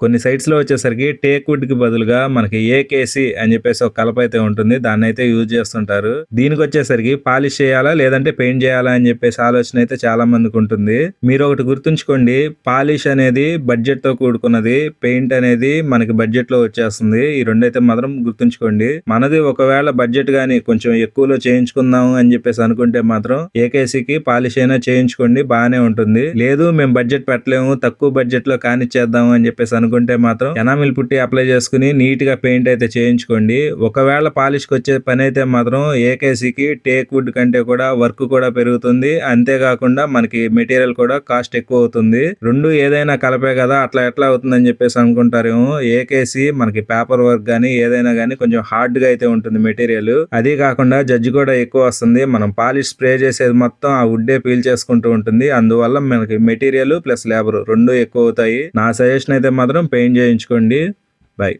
కొన్ని సైట్స్లో వచ్చేసరికి టేక్ వుడ్కి బదులుగా మనకి ఏకేసి అని చెప్పేసి ఒక కలప అయితే ఉంటుంది. దాన్ని అయితే యూజ్ చేస్తుంటారు. దీనికి వచ్చేసరికి పాలిష్ చేయాలా లేదంటే పెయింట్ చేయాలా అని చెప్పేసి ఆలోచన అయితే చాలా మందికి ఉంటుంది. మీరు ఒకటి గుర్తుంచుకోండి. పాలిష్ అనేది బడ్జెట్తో కూడుకున్నది. పెయింట్ అనేది మనకి బడ్జెట్లో వచ్చేస్తుంది. ఈ రెండైతే మాత్రం గుర్తుంచుకోండి. మనది ఒకవేళ బడ్జెట్ గానీ కొంచెం ఎక్కువలో చేయించుకుందాం అని చెప్పేసి అనుకుంటే మాత్రం ఏకేసీకి పాలిష్ అయినా చేయించుకోండి. బాగానే ఉంటుంది. లేదు మేము బడ్జెట్ పెట్టలేము. తక్కువ బడ్జెట్లో కానిచ్చేద్దాం అని చెప్పేసి అనుకుంటే మాత్రం ఎనామిల్ పుట్టి అప్లై చేసుకుని నీట్గా పెయింట్ అయితే చేయించుకోండి. ఒకవేళ పాలిష్కి వచ్చే పని అయితే మాత్రం ఏకేసీకి టేక్ వుడ్ కంటే కూడా వర్క్ కూడా పెరుగుతుంది. అంతేకాకుండా మనకి మెటీరియల్ కూడా కాస్ట్ ఎక్కువ అవుతుంది. రెండు ఏదైనా కలపే కదా అట్లా ఎట్లా అవుతుందని చెప్పేసి అనుకుంటారేమో. ఏకేసి మనకి పేపర్ వర్క్ గానీ ఏదైనా గానీ కొంచెం హార్డ్గా అయితే ఉంటుంది మెటీరియల్. అది కాకుండా జడ్జి కూడా ఎక్కువ వస్తుంది. మనం పాలిష్ స్ప్రే చేసేది మొత్తం ఆ వుడ్డే పీల్ చేసుకుంటూ ఉంటుంది. అందువల్ల మనకి మెటీరియల్ ప్లస్ లేబర్ రెండు ఎక్కువ అవుతాయి. నా సజెషన్ అయితే మాత్రం పెయింట్ చేయించుకోండి బై